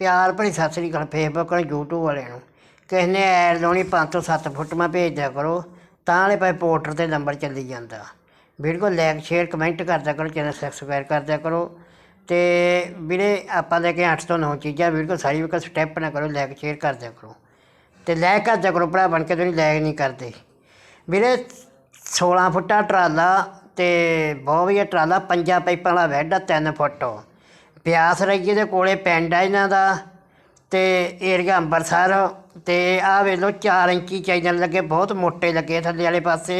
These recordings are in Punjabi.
ਪਿਆਰ ਭਰੀ ਸਤਿ ਸ੍ਰੀ ਅਕਾਲ ਫੇਸਬੁੱਕ ਵਾਲੇ YouTube ਵਾਲਿਆਂ ਨੂੰ। ਕਿਸੇ ਨੇ ਐਡ ਲਾਉਣੀ 5 ਤੋਂ 7 ਫੁੱਟ ਭੇਜ ਦਿਆ ਕਰੋ, ਤਾਂ ਵਾਲੇ ਭਾਈ ਪੋਰਟਰ ਤੇ ਨੰਬਰ ਚੱਲੀ ਜਾਂਦਾ। ਵੀਡੀਓ ਲਾਈਕ ਸ਼ੇਅਰ ਕਮੈਂਟ ਕਰਦਿਆ ਕਰੋ ਚੈਨਲ ਸਬਸਕ੍ਰਾਈਬ ਕਰਦਿਆ ਕਰੋ। ਤੇ ਵੀਰੇ, ਆਪਾਂ ਲੈ ਕੇ 8 ਤੋਂ 9 ਚੀਜ਼ਾਂ ਵੀਡੀਓ ਸਾਰੀ ਵੀ ਸਟੈਪ ਨਾ ਕਰੋ ਲਾਈਕ ਸ਼ੇਅਰ ਕਰਦਿਆ ਕਰੋ। ਤੇ ਲਾਈਕ ਕਰਦਿਆ ਕਰੋ, ਭਰਾ ਬਣ ਕੇ ਤੁਸੀਂ ਲਾਈਕ ਨਹੀਂ ਕਰਦੇ। ਵੀਰੇ 16 ਫੁੱਟਾ ਟਰਾਲਾ ਤੇ ਬਹੁਤ ਵਧੀਆ ਟਰਾਲਾ, ਪੰਜਾਂ ਪਾਈਪਾਂ ਵਾਲਾ ਬੈੱਡ ਆ 3 ਫੁੱਟ। ਬਿਆਸ ਰਈਏ ਦੇ ਕੋਲੇ ਪਿੰਡ ਆ ਇਹਨਾਂ ਦਾ ਤੇ ਏਰੀਆ ਅੰਬਰਸਰ ਤੇ ਆਹ ਵੇਖ ਲਓ 4 ਇੰਚੀ ਚੈਨਲ ਲੱਗੇ, ਬਹੁਤ ਮੋਟੇ ਲੱਗੇ ਥੱਲੇ ਵਾਲੇ ਪਾਸੇ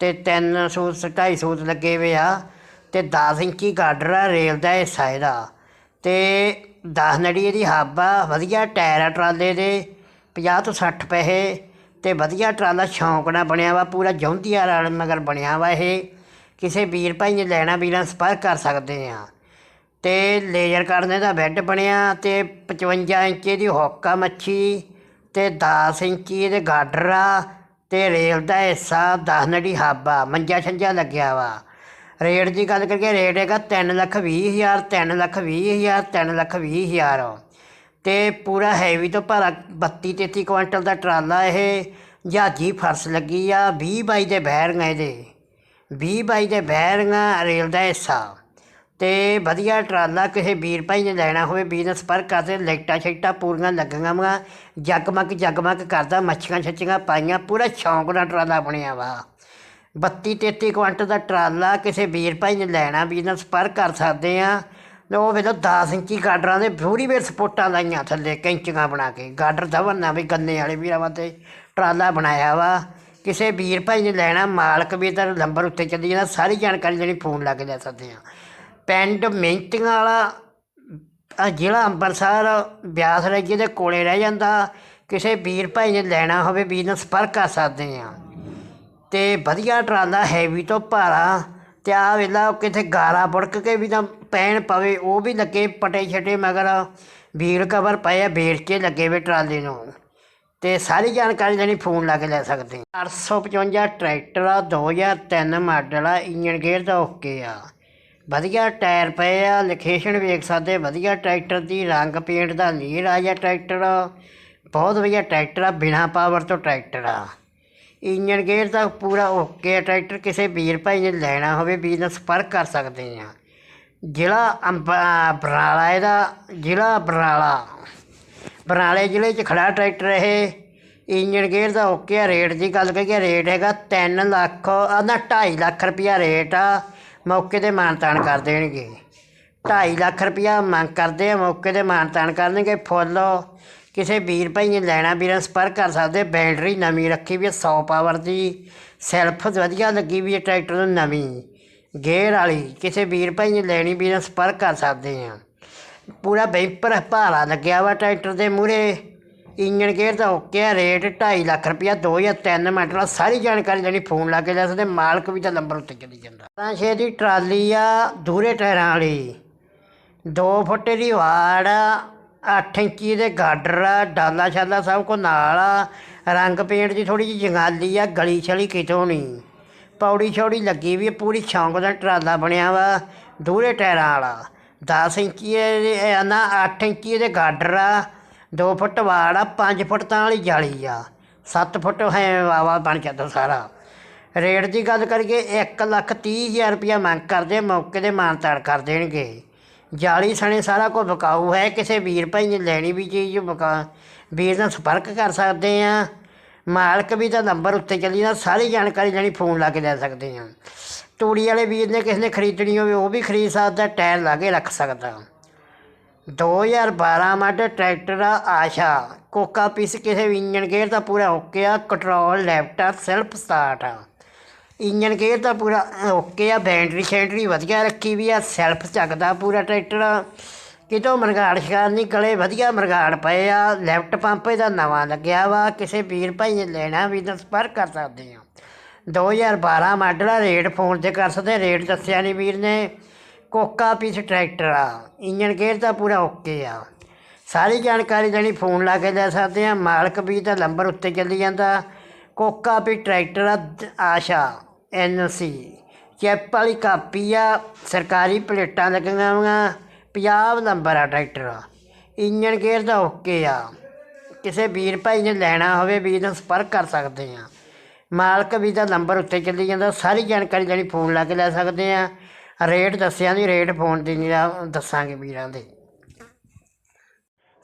ਤੇ 3 ਸੂਤ 2.5 ਸੂਤ ਲੱਗੇ ਹੋਏ ਆ ਤੇ 10 ਇੰਚੀ ਗਾਡਰ ਆ ਰੇਲ ਦਾ ਹਿੱਸਾ ਇਹਦਾ ਤੇ 10 ਨੜੀ ਇਹਦੀ ਹੱਬ ਆ, ਵਧੀਆ ਟਾਇਰ ਆ ਟਰਾਲੇ ਦੇ 50 ਤੋਂ 60 ਪੈਸੇ ਤੇ ਵਧੀਆ ਟਰਾਲਾ ਸ਼ੌਂਕ ਨਾਲ ਬਣਿਆ ਵਾ, ਪੂਰਾ ਜੌਂਦੀਆਰ ਵਾਲੇ ਮਗਰ ਬਣਿਆ ਵਾ ਇਹ। ਕਿਸੇ ਵੀਰ ਭਾਈ ਨੇ ਲੈਣਾ ਵੀਰਾਂ ਸੰਪਰਕ ਕਰ ਸਕਦੇ ਆ। ਤੇ ਲੇਜ਼ਰ ਕੱਢਨੇ ਦਾ ਬੈੱਡ ਬਣਿਆ ਤੇ 55 ਇੰਚੀ ਦੀ ਹੋਕਾ ਮੱਛੀ ਤੇ 10 ਇੰਚੀ ਇਹਦੇ ਗਾਡਰਾ ਆ ਤੇ ਰੇਲ ਦਾ ਹਿੱਸਾ 10 ਨੜੀ ਹਾਬਾ, ਮੰਜਾ ਛੰਜਾ ਲੱਗਿਆ ਵਾ। ਰੇਟ ਦੀ ਗੱਲ ਕਰੀਏ, ਰੇਟ ਹੈਗਾ 3 ਲੱਖ 20 ਹਜ਼ਾਰ 3 ਲੱਖ 20 ਹਜ਼ਾਰ 3 ਲੱਖ 20 ਹਜ਼ਾਰ। ਤੇ ਪੂਰਾ ਹੈਵੀ ਤੋਂ ਭਾਰਾ 32 33 ਕੁਇੰਟਲ ਦਾ ਟਰਾਲਾ ਇਹ, ਜਹਾਜੀ ਫਰਸ ਲੱਗੀ ਆ 20 ਬਾਈ ਦੇ ਬੈਰਿੰਗ ਇਹਦੇ। 20 ਬਾਈ ਦੇ ਬੈਰਿੰਗ ਆ ਰੇਲ ਦਾ ਹਿੱਸਾ। ਤੇ ਵਧੀਆ ਟਰਾਲਾ ਕਿਸੇ ਵੀਰ ਭਾਈ ਨੇ ਲੈਣਾ ਹੋਵੇ ਬਿਜ਼ਨਸ ਪਰ ਕਰਦੇ ਲਾਈਟਾਂ ਸ਼ਾਈਟਾਂ ਪੂਰੀਆਂ ਲੱਗੀਆਂ ਵਾ, ਜਗਮਗ ਜਗਮਗ ਕਰਦਾ, ਮੱਛੀਆਂ ਛੱਚੀਆਂ ਪਾਈਆਂ, ਪੂਰਾ ਸ਼ੌਂਕ ਨਾਲ ਟਰਾਲਾ ਬਣਿਆ ਵਾ। 32 33 ਕੁਇੰਟਲ ਦਾ ਟਰਾਲਾ ਕਿਸੇ ਵੀਰ ਭਾਈ ਨੇ ਲੈਣਾ ਬਿਜ਼ਨਸ ਪਰ ਕਰ ਸਕਦੇ ਆ। ਤੇ ਉਹ ਤਾਂ 10 ਇੰਚੀ ਗਾਡਰਾਂ ਦੇ ਪੂਰੀ ਵੇਰ ਸਪੋਟਾਂ ਲਾਈਆਂ ਥੱਲੇ, ਕੈਂਚੀਆਂ ਬਣਾ ਕੇ, ਗਾਡਰ ਦਵਨਾ ਵੀ ਗੰਨੇ ਵਾਲੇ ਵੀਰਾਂ ਤੇ ਟਰਾਲਾ ਬਣਾਇਆ ਵਾ। ਕਿਸੇ ਵੀਰ ਭਾਈ ਨੇ ਲੈਣਾ, ਮਾਲਕ ਵੀ ਤਾਂ ਨੰਬਰ ਉੱਤੇ ਚੱਲੀ ਜਾਂਦਾ, ਸਾਰੀ ਜਾਣਕਾਰੀ ਜਿਹੜੀ ਫੋਨ ਲਾ ਕੇ ਲੈ ਸਕਦੇ ਆ। ਪਿੰਡ ਮਿਹਨਤੀਆਂ ਵਾਲਾ ਜ਼ਿਲ੍ਹਾ ਅੰਮ੍ਰਿਤਸਰ ਬਿਆਸ ਰਾਜੇ ਦੇ ਕੋਲੇ ਰਹਿ ਜਾਂਦਾ, ਕਿਸੇ ਵੀਰ ਭਾਈ ਨੇ ਲੈਣਾ ਹੋਵੇ, ਵੀਰ ਬਿਜ਼ਨਸ ਸੰਪਰਕ ਕਰ ਸਕਦੇ ਆ ਤੇ ਵਧੀਆ ਟਰਾਲਾ ਹੈਵੀ ਤੋਂ ਭਾਰਾ, ਤੇ ਆ ਵੇਲਾ ਕਿਤੇ ਗਾਰਾ ਬੁੜਕ ਕੇ ਵੀ ਤਾਂ ਪੈਣ ਪਵੇ, ਉਹ ਵੀ ਲੱਗੇ ਪਟੇ ਛਟੇ ਮਗਰ ਵੀਰ ਕਵਰ ਪਏ ਆ, ਵੇਚ ਕੇ ਲੱਗੇ ਵੇ ਟਰਾਲੇ ਨੂੰ। ਤੇ ਸਾਰੀ ਜਾਣਕਾਰੀ ਲੈਣੀ ਫੋਨ ਲਾ ਕੇ ਲੈ ਸਕਦੇ ਆ 855 ਟਰੈਕਟਰ ਆ 2003 ਮਾਡਲ ਆ ਇੰਜਨ ਗੇਅਰ ਦਾ ਓਕੇ ਆ। ਵਧੀਆ ਟਾਇਰ ਪਏ ਆ ਲੋਕੇਸ਼ਨ ਵੇਖ ਸਕਦੇ, ਵਧੀਆ ਟਰੈਕਟਰ ਦੀ ਰੰਗ ਪੇਂਟ ਦਾ ਲੀਰ ਆ ਜਾਂ ਟਰੈਕਟਰ ਬਹੁਤ ਵਧੀਆ ਟਰੈਕਟਰ ਆ, ਬਿਨਾ ਪਾਵਰ ਤੋਂ ਟਰੈਕਟਰ ਆ। ਇੰਜਨ ਗੇਅਰ ਦਾ ਪੂਰਾ ਓਕੇ ਆ ਟਰੈਕਟਰ, ਕਿਸੇ ਵੀਰ ਭਾਈ ਨੇ ਲੈਣਾ ਹੋਵੇ ਬਿਜ਼ਨਸ ਸੰਪਰਕ ਕਰ ਸਕਦੇ ਆ। ਜ਼ਿਲ੍ਹਾ ਅੰਬ, ਬਰਾਲਾ ਇਹਦਾ, ਜ਼ਿਲ੍ਹਾ ਬਰਾਲਾ। ਬਰਾਲੇ ਜ਼ਿਲ੍ਹੇ 'ਚ ਖੜਾ ਟਰੈਕਟਰ ਇਹ। ਇੰਜਨ ਗੇਅਰ ਦਾ ਓਕੇ ਆ ਰੇਟ ਦੀ ਗੱਲ ਕਰੀਏ ਰੇਟ ਹੈਗਾ 3 ਲੱਖ ਆ ਨਾ 2.5 ਲੱਖ ਰੁਪਿਆ ਰੇਟ ਆ। ਮੌਕੇ ਤੇ ਮਾਨਤਾਨ ਕਰ ਦੇਣਗੇ। 2.5 ਲੱਖ ਰੁਪਿਆ ਮੰਗ ਕਰਦੇ ਆ, ਮੌਕੇ ਤੇ ਮਾਨਤਾਨ ਕਰਨਗੇ। ਫੁੱਲ ਕਿਸੇ ਵੀਰ ਭਾਈ ਨੇ ਲੈਣਾ, ਵੀਰਾਂ ਸੰਪਰਕ ਕਰ ਸਕਦੇ, ਬੈਟਰੀ ਨਵੀਂ ਰੱਖੀ ਵੀ 100 ਪਾਵਰ ਦੀ। ਸੈਲਫ ਵਧੀਆ ਲੱਗੀ ਵੀ ਹੈ ਟਰੈਕਟਰ ਨੂੰ ਨਵੀਂ। ਗੇਅਰ ਵਾਲੀ ਕਿਸੇ ਵੀਰ ਭਾਈ ਨੇ ਲੈਣੀ, ਵੀਰਾਂ ਸੰਪਰਕ ਕਰ ਸਕਦੇ ਆ। ਪੂਰਾ ਬੈਂਪਰ ਭਾਰਾ ਲੱਗਿਆ ਵਾ ਟਰੈਕਟਰ ਦੇ ਮੂਰੇ ਇੰਜਨ ਗੇਅਰ ਦਾ ਓਕੇ ਆ ਰੇਟ 2.5 ਲੱਖ ਰੁਪਇਆ 2003 ਮਾਡਲ ਆ ਸਾਰੀ ਜਾਣਕਾਰੀ ਲੈਣੀ ਫੋਨ ਲਾ ਕੇ ਲੈ ਸਕਦੇ, ਮਾਲਕ ਵੀ ਤਾਂ ਨੰਬਰ ਉੱਤੇ ਚਲੀ ਜਾਂਦਾ। ਤਾਂ ਛੇ ਦੀ ਟਰਾਲੀ ਆ, ਦੂਰੇ ਟਾਇਰਾਂ ਵਾਲੀ। 2 ਫੁੱਟ ਦੀ ਵਾੜ 8 ਇੰਚੀ ਦੇ ਗਾਡਰ ਆ, ਡਾਲਾ ਛਾਲਾ ਸਭ ਕੋ ਨਾਲ ਆ, ਰੰਗ ਪੇਂਟ ਦੀ ਥੋੜੀ ਜਿਹੀ ਜੰਗਾਲੀ ਆ, ਗਲੀ ਛਲੀ ਕਿਤੋਂ ਨਹੀਂ। ਪੌੜੀ ਛੌੜੀ ਲੱਗੀ ਵੀ ਪੂਰੀ ਸ਼ੌਂਕ ਦਾ ਟਰਾਲਾ ਬਣਿਆ ਵਾ, ਦੂਰੇ ਟਾਇਰਾਂ ਵਾਲਾ। 10 ਇੰਚੀ ਨਾ 8 ਇੰਚੀ ਦੇ ਗਾਡਰ ਆ 2 ਫੁੱਟ ਵਾੜ ਆ 5 ਫੁੱਟ ਤਾਂ ਵਾਲੀ ਜਾਲੀ ਆ। 7 ਫੁੱਟ ਹੈ ਵਾਵਾ ਬਣ ਜਾਂਦਾ ਸਾਰਾ। ਰੇਟ ਦੀ ਗੱਲ ਕਰੀਏ 1 ਲੱਖ 30 ਹਜ਼ਾਰ ਰੁਪਇਆ ਮੰਗ ਕਰਦੇ ਆ, ਮੌਕੇ ਦੇ ਮਾਨਤਾੜ ਕਰ ਦੇਣਗੇ। ਜਾਲੀ ਸਣੇ ਸਾਰਾ ਕੁਝ ਵਿਕਾਊ ਹੈ ਕਿਸੇ ਵੀਰ ਭਾਈ ਨੇ ਲੈਣੀ ਵੀ ਚੀਜ਼ ਬਕਾ ਵੀਰ ਨਾਲ ਸੰਪਰਕ ਕਰ ਸਕਦੇ ਆ। ਮਾਲਕ ਵੀ ਤਾਂ ਨੰਬਰ ਉੱਤੇ ਚੱਲੀ ਨਾ ਸਾਰੀ ਜਾਣਕਾਰੀ ਲੈਣੀ ਫੋਨ ਲਾ ਕੇ ਲੈ ਸਕਦੇ ਆ। ਤੂੜੀ ਵਾਲੇ ਵੀਰ ਨੇ ਕਿਸੇ ਨੇ ਖਰੀਦਣੀ ਹੋਵੇ ਉਹ ਵੀ ਖਰੀਦ ਸਕਦਾ ਟਾਇਰ ਲਾ ਕੇ ਰੱਖ ਸਕਦਾ। 2012 ਮਾਡਲ ਟਰੈਕਟਰ ਆਸ਼ਾ। ਕੋਕਾ ਪੀਸ ਕਿਸੇ ਵੀ ਇੰਜਨ ਗੇਅਰ ਦਾ ਪੂਰਾ ਓਕੇ ਆ ਕੰਟਰੋਲ ਲੈਫਟ ਸੈਲਫ ਸਟਾਰਟ ਆ। ਇੰਜਨ ਗੇਅਰ ਦਾ ਪੂਰਾ ਓਕੇ ਆ ਬੈਟਰੀ ਸ਼ੈਂਟਰੀ ਵਧੀਆ ਰੱਖੀ ਵੀ ਆ ਸੈਲਫ ਚੱਕਦਾ ਪੂਰਾ ਟਰੈਕਟਰ। ਕਿਤੋਂ ਮਰਗਾੜ ਸ਼ਿਕਾਰ ਨਹੀਂ, ਗਲੇ ਵਧੀਆ ਮਰਗਾੜ ਪਏ ਆ। ਲੈਫਟ ਪੰਪ ਇਹਦਾ ਨਵਾਂ ਲੱਗਿਆ ਵਾ, ਕਿਸੇ ਵੀਰ ਭਾਈ ਨੇ ਲੈਣਾ ਵੀ ਤਾਂ ਸੰਪਰਕ ਕਰ ਸਕਦੇ ਆ। 2012 ਮਾਡਲ ਆ ਰੇਟ ਫੋਨ ਤੇ ਕਰ ਸਕਦੇ ਰੇਟ ਦੱਸਿਆ ਨਹੀਂ ਵੀਰ ਨੇ। ਕੋਕਾ ਪੀਸ ਟਰੈਕਟਰ ਆ। ਇੰਜਨ ਗੇਅਰ ਤਾਂ ਪੂਰਾ ਓਕੇ ਆ। ਸਾਰੀ ਜਾਣਕਾਰੀ ਦੇਣੀ, ਫੋਨ ਲਾ ਕੇ ਲੈ ਸਕਦੇ ਆ। ਮਾਲਕ ਵੀ ਤਾਂ ਨੰਬਰ ਉੱਤੇ ਚੱਲੀ ਜਾਂਦਾ। ਕੋਕਾ ਪੀ ਟਰੈਕਟਰ ਆ ਆਸ਼ਾ, ਐਨ ਸੀ। ਚੈਪ ਵਾਲੀ ਕਾਪੀ ਆ। ਸਰਕਾਰੀ ਪਲੇਟਾਂ ਲੱਗੀਆਂ ਹੋਈਆਂ। ਪੰਜਾਬ ਨੰਬਰ ਆ ਟਰੈਕਟਰ। ਆ ਇੰਜਨ ਗੇਅਰ ਦਾ ਓਕੇ ਆ। ਕਿਸੇ ਵੀਰ ਭਾਈ ਨੇ ਲੈਣਾ ਹੋਵੇ, ਵੀਰ ਨਾਲ ਸੰਪਰਕ ਕਰ ਸਕਦੇ ਆ। ਮਾਲਕ ਵੀ ਦਾ ਨੰਬਰ ਉੱਤੇ ਚੱਲੀ ਜਾਂਦਾ। ਸਾਰੀ ਜਾਣਕਾਰੀ ਜਿਹੜੀ ਫੋਨ ਲਾ ਕੇ ਲੈ ਸਕਦੇ ਆ। ਰੇਟ ਦੱਸਿਆ ਦੀ ਰੇਟ ਫੋਨ ਦੀ ਨਹੀਂ ਦੱਸਾਂਗੇ ਵੀਰਾਂ ਦੇ।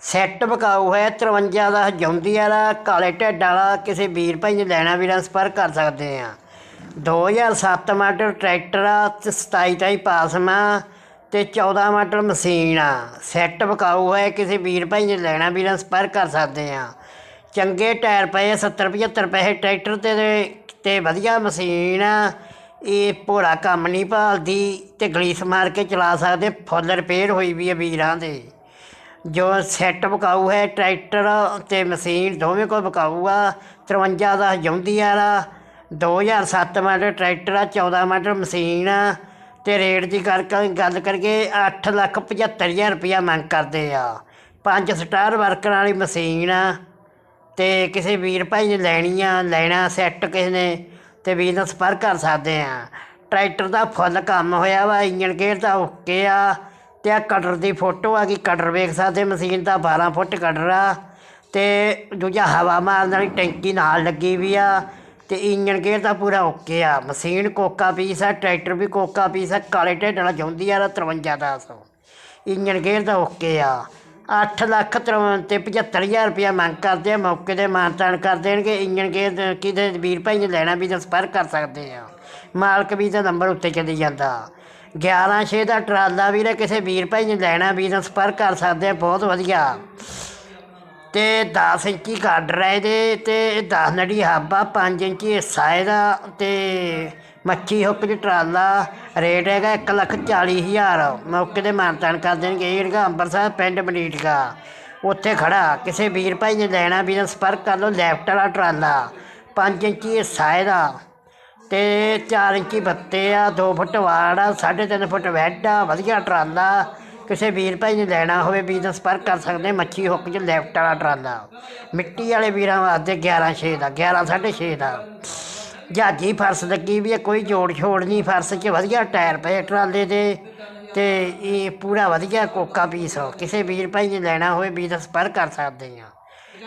ਸੈੱਟ ਬਕਾਊ ਹੈ 53 ਦਾ ਜੌਂਦੀ ਵਾਲਾ ਕਾਲੇ ਢਿੱਡ ਵਾਲਾ ਕਿਸੇ ਵੀਰ ਭਾਈ ਨੇ ਲੈਣਾ ਵੀਰਾਂ ਸੰਪਰਕ ਕਰ ਸਕਦੇ ਆ। 2007 ਮਾਡਲ ਟਰੈਕਟਰ ਆ ਤੇ 27 ਤਾਈ ਪਾਸਮਾ ਤੇ 14 ਮਾਡਲ ਮਸ਼ੀਨ ਆ। ਸੈੱਟ ਬਕਾਊ ਹੈ ਕਿਸੇ ਵੀਰ ਭਾਈ ਨੇ ਲੈਣਾ ਵੀਰਾਂ ਸੰਪਰਕ ਕਰ ਸਕਦੇ ਆ। ਚੰਗੇ ਟਾਇਰ ਪਏ ਆ, 70 75 ਪੈਸੇ ਟਰੈਕਟਰ ਤੇ- ਤੇ ਵਧੀਆ ਮਸ਼ੀਨ ਆ। ਇਹ ਭੋਲਾ ਕੰਮ ਨਹੀਂ ਭਾਲਦੀ ਤੇ ਗਲੀਸ ਮਾਰ ਕੇ ਚਲਾ ਸਕਦੇ, ਫੁੱਲ ਰਿਪੇਅਰ ਹੋਈ ਵੀ ਹੈ ਵੀਰਾਂ ਦੇ। ਜੋ ਸੈੱਟ ਬਕਾਊ ਹੈ ਟਰੈਕਟਰ ਤੇ ਮਸ਼ੀਨ ਦੋਵੇਂ ਕੋਲ ਬਕਾਊ ਆ 53 ਦਾ ਜੌਂਦੀ ਵਾਲਾ 2007 ਮਾਡਲ ਟਰੈਕਟਰ ਆ 14 ਮਾਡਲ ਮਸ਼ੀਨ ਆ, ਤੇ ਰੇਟ ਦੀ ਕਰ ਗੱਲ ਕਰਕੇ 8 ਲੱਖ 75 ਹਜ਼ਾਰ ਰੁਪਇਆ ਮੰਗ ਕਰਦੇ ਆ। ਪੰਜ ਸਟਾਰ ਵਰਕਰ ਵਾਲੀ ਮਸ਼ੀਨ ਆ, ਤੇ ਕਿਸੇ ਵੀਰ ਭਾਈ ਨੇ ਲੈਣੀ ਆ, ਲੈਣਾ ਸੈੱਟ ਕਿਸੇ ਨੇ ਤੇ ਵੀਰ ਨਾਲ ਸੰਪਰਕ ਕਰ ਸਕਦੇ ਆ। ਟਰੈਕਟਰ ਦਾ ਫੁੱਲ ਕੰਮ ਹੋਇਆ ਵਾ ਇੰਜਨ ਗੇਅਰ ਦਾ ਓਕੇ ਆ। ਤੇ ਆ ਕਟਰ ਦੀ ਫੋਟੋ ਆ ਗਈ ਕਟਰ ਵੇਖ ਸਕਦੇ, ਮਸ਼ੀਨ ਦਾ 12 ਫੁੱਟ ਕਟਰ ਆ। ਤੇ ਦੂਜਾ ਹਵਾ ਮਾਰਨ ਵਾਲੀ ਟੈਂਕੀ ਨਾਲ ਲੱਗੀ ਵੀ ਆ। ਤੇ ਇੰਜਨ ਗੇਅਰ ਦਾ ਪੂਰਾ ਓਕੇ ਆ। ਮਸ਼ੀਨ ਕੋਕਾ ਪੀਸ ਆ, ਟਰੈਕਟਰ ਵੀ ਕੋਕਾ ਪੀਸ ਆ, ਕਾਲੇ ਢਿੱਡ ਵਾਲਾ ਜੌਂਦੀ ਆ 53 ਦਾ ਸੌ ਇੰਜਨ ਗੇਅਰ ਦਾ ਓਕੇ ਆ। 8 ਲੱਖ ਤਰ- ਤੇ 75000 ਰੁਪਇਆ ਮੰਗ ਕਰਦੇ ਆ, ਮੌਕੇ ਤੇ ਮਾਨਤਾਨ ਕਰ ਦੇਣਗੇ। ਇੰਜਨ ਗੇਅਰ ਕਿਤੇ ਵੀਰ ਭਾਈ ਨੇ ਲੈਣਾ ਵੀ ਤਾਂ ਸੰਪਰਕ ਕਰ ਸਕਦੇ ਆ। ਮਾਲਕ ਵੀ ਦਾ ਨੰਬਰ ਉੱਤੇ ਚਲੀ ਜਾਂਦਾ। 11 ਛੇ ਦਾ ਟਰਾਲਾ ਵੀਰੇ, ਕਿਸੇ ਵੀਰ ਭਾਈ ਨੇ ਲੈਣਾ ਵੀ ਤਾਂ ਸੰਪਰਕ ਕਰ ਸਕਦੇ ਆ, ਬਹੁਤ ਵਧੀਆ। ਤੇ 10 ਇੰਚੀ ਗਾਡਰ ਹੈ ਇਹਦੇ ਤੇ 10 ਨੜੀ ਹਾਬਾ 5 ਇੰਚੀ ਹਿੱਸਾ ਇਹਦਾ ਤੇ ਮੱਛੀ ਹੁੱਕ 'ਚ ਟਰਾਲਾ, ਰੇਟ ਹੈਗਾ 1 ਲੱਖ 40 ਹਜ਼ਾਰ। ਮੌਕੇ ਤੇ ਮਾਨਤਾਨ ਕਰ ਦੇਣਗੇ ਇਹ ਹੈਗਾ ਅੰਬਰਸਰ ਪਿੰਡ ਮਨੀਟਕਾ ਉੱਥੇ ਖੜਾ, ਕਿਸੇ ਵੀਰ ਭਾਈ ਨੇ ਲੈਣਾ ਵੀ ਤਾਂ ਸੰਪਰਕ ਕਰ ਲਓ, ਲੈਫਟ ਵਾਲਾ ਟਰਾਲਾ। 5 ਇੰਚੀ ਹਿੱਸਾ ਇਹਦਾ ਤੇ 4 ਇੰਚੀ ਬੱਤੇ ਆ 2 ਫੁੱਟ ਵਾੜ ਆ 3.5 ਫੁੱਟ ਵੈੱਡ ਆ, ਵਧੀਆ ਟਰਾਲਾ। ਕਿਸੇ ਵੀਰ ਭਾਈ ਨੇ ਲੈਣਾ ਹੋਵੇ ਵੀ ਤਾਂ ਸੰਪਰਕ ਕਰ ਸਕਦੇ, ਮੱਛੀ ਹੁੱਕ 'ਚ ਲੈਫਟ ਵਾਲਾ ਟਰਾਲਾ। ਮਿੱਟੀ ਵਾਲੇ ਵੀਰਾਂ ਵਾਸਤੇ 11 ਛੇ ਦਾ 11 6.5 ਦਾ। ਜਹਾਜੀ ਫਰਸ਼ ਲੱਗੀ ਵੀ ਹੈ, ਕੋਈ ਜੋੜ ਛੋੜ ਨਹੀਂ, ਫਰਸ਼ 'ਚ ਵਧੀਆ ਟਾਇਰ ਪਏ ਟਰਾਲੇ ਦੇ ਤੇ ਇਹ ਪੂਰਾ ਵਧੀਆ ਕੋਕਾ ਪੀਸ ਕਿਸੇ ਵੀਰ ਭਾਈ ਨੇ ਲੈਣਾ ਹੋਵੇ, ਵੀ ਤਾਂ ਸੰਪਰਕ ਕਰ ਸਕਦੇ ਆ।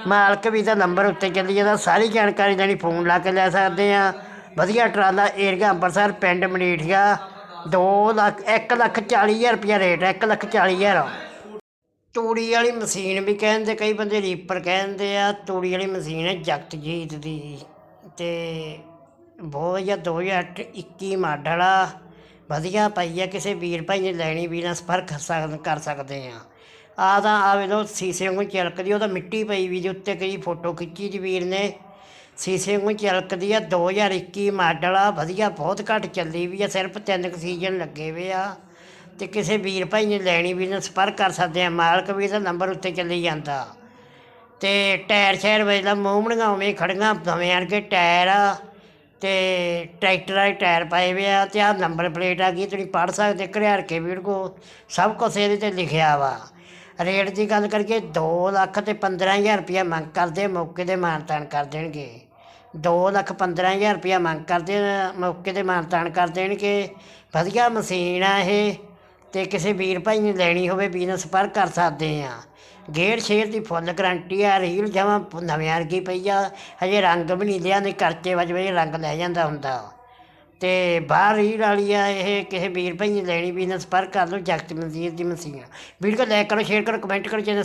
ਮਾਲਕ ਵੀ ਦਾ ਨੰਬਰ ਉੱਤੇ ਚੱਲੀ ਜਾਂਦਾ, ਸਾਰੀ ਜਾਣਕਾਰੀ ਦੇਣੀ ਫੋਨ ਲਾ ਕੇ ਲੈ ਸਕਦੇ ਆ। ਵਧੀਆ ਟਰਾਲਾ ਏਰੀਆ ਅੰਮ੍ਰਿਤਸਰ ਪਿੰਡ ਮਨੀਠੀਆ 2 ਲੱਖ 1 ਲੱਖ 40 ਹਜ਼ਾਰ ਰੁਪਇਆ ਰੇਟ ਹੈ 1 ਲੱਖ 40 ਹਜ਼ਾਰ ਤੂੜੀ ਵਾਲੀ ਮਸ਼ੀਨ ਵੀ ਕਹਿੰਦੇ, ਕਈ ਬੰਦੇ ਰੀਪਰ ਕਹਿੰਦੇ ਆ, ਤੂੜੀ ਵਾਲੀ ਮਸ਼ੀਨ ਹੈ ਜਗਤਜੀਤ ਦੀ ਤੇ ਬਹੁਤ ਵਧੀਆ 2021 ਮਾਡਲ ਆ ਵਧੀਆ ਪਈ ਆ, ਕਿਸੇ ਵੀਰ ਭਾਈ ਨੇ ਲੈਣੀ ਵੀ ਨਾਲ ਸੰਪਰਕ ਸਕ- ਕਰ ਸਕਦੇ ਆ। ਆ ਤਾਂ ਆਵੇ ਲੋ ਸੀਸੇ ਵਾਂਗੂ ਚਲਕਦੀ ਉਹ ਤਾਂ ਮਿੱਟੀ ਪਈ ਵੀ ਦੇ ਉੱਤੇ ਕਈ ਫੋਟੋ ਖਿੱਚੀ ਜੀ ਵੀਰ ਨੇ। ਸੀਸੇ ਵਾਂਗੂ ਚਲਕਦੀ ਆ 2021 ਮਾਡਲ ਆ ਵਧੀਆ, ਬਹੁਤ ਘੱਟ ਚੱਲੀ ਵੀ ਆ, ਸਿਰਫ ਤਿੰਨ ਕੁ ਸੀਜ਼ਨ ਲੱਗੇ ਵੇ ਆ। ਤੇ ਕਿਸੇ ਵੀਰ ਭਾਈ ਨੇ ਲੈਣੀ ਵੀ ਨਾਲ ਸੰਪਰਕ ਕਰ ਸਕਦੇ ਆ, ਮਾਲਕ ਵੀ ਦਾ ਨੰਬਰ ਉੱਤੇ ਚੱਲੀ ਜਾਂਦਾ। ਤੇ ਟਾਇਰ ਸ਼ਾਇਰ ਵੇਲਾ ਮੂੰਹਣੀਆਂ ਉਵੇਂ ਖੜੀਆਂ ਆਣ ਕੇ ਟਾਇਰ ਆ। ਤੇ ਟਰੈਕਟਰ ਵਾਲੇ ਟਾਇਰ ਪਾਏ ਵੇ ਆ ਤੇ ਆ ਨੰਬਰ ਪਲੇਟ ਆ ਗਈ, ਤੁਸੀਂ ਪੜ੍ਹ ਸਕਦੇ ਘਰਿਆੜ ਕੇ ਵੀਡੀਓ ਸਭ ਕੁਛ ਇਹਦੇ ਤੇ ਲਿਖਿਆ ਵਾ। ਰੇਟ ਦੀ ਗੱਲ ਕਰਕੇ 2 ਲੱਖ ਤੇ 15000 ਰੁਪਇਆ ਮੰਗ ਕਰਦੇ, ਮੌਕੇ ਤੇ ਮਾਨਤਾਨ ਕਰ ਦੇਣਗੇ। 2 ਲੱਖ 15000 ਰੁਪਇਆ ਮੰਗ ਕਰਦੇ, ਮੌਕੇ ਤੇ ਮਾਨਤਾਨ ਕਰ ਦੇਣਗੇ। ਵਧੀਆ ਮਸ਼ੀਨ ਆ ਇਹ। ਤੇ ਕਿਸੇ ਵੀਰ ਭਾਈ ਨੇ ਲੈਣੀ ਹੋਵੇ ਬਿਜ਼ਨਸ ਪਰ ਕਰ ਸਕਦੇ ਆ ਗੇਅਰ ਸ਼ੇਰ ਦੀ ਫੁੱਲ ਗਰੰਟੀ ਆ, ਰੀਲ ਜਮਾਂ ਨਵਿਆਂ ਵਰਗੀ ਪਈ ਆ, ਹਜੇ ਰੰਗ ਵੀ ਨਹੀਂ ਲਿਆ, ਨਹੀਂ ਕਰਚੇ ਵਜ ਵਜੇ ਰੰਗ ਲੈ ਜਾਂਦਾ ਹੁੰਦਾ। ਤੇ ਬਾਹਰ ਰੀਲ ਵਾਲੀ ਆ, ਇਹ ਕਿਸੇ ਵੀਰ ਭਾਈ ਨੇ ਲੈਣੀ, ਬਿਜਨਸ ਪਰ ਕਰ ਲਓ, ਜਗਤ ਮਨਜੀਤ ਦੀ ਮਸ਼ੀਨ ਵੀਡੀਓ ਲਾਈਕ ਕਰੋ ਸ਼ੇਅਰ ਕਰੋ ਕਮੈਂਟ ਕਰੋ, ਚੈਨਲ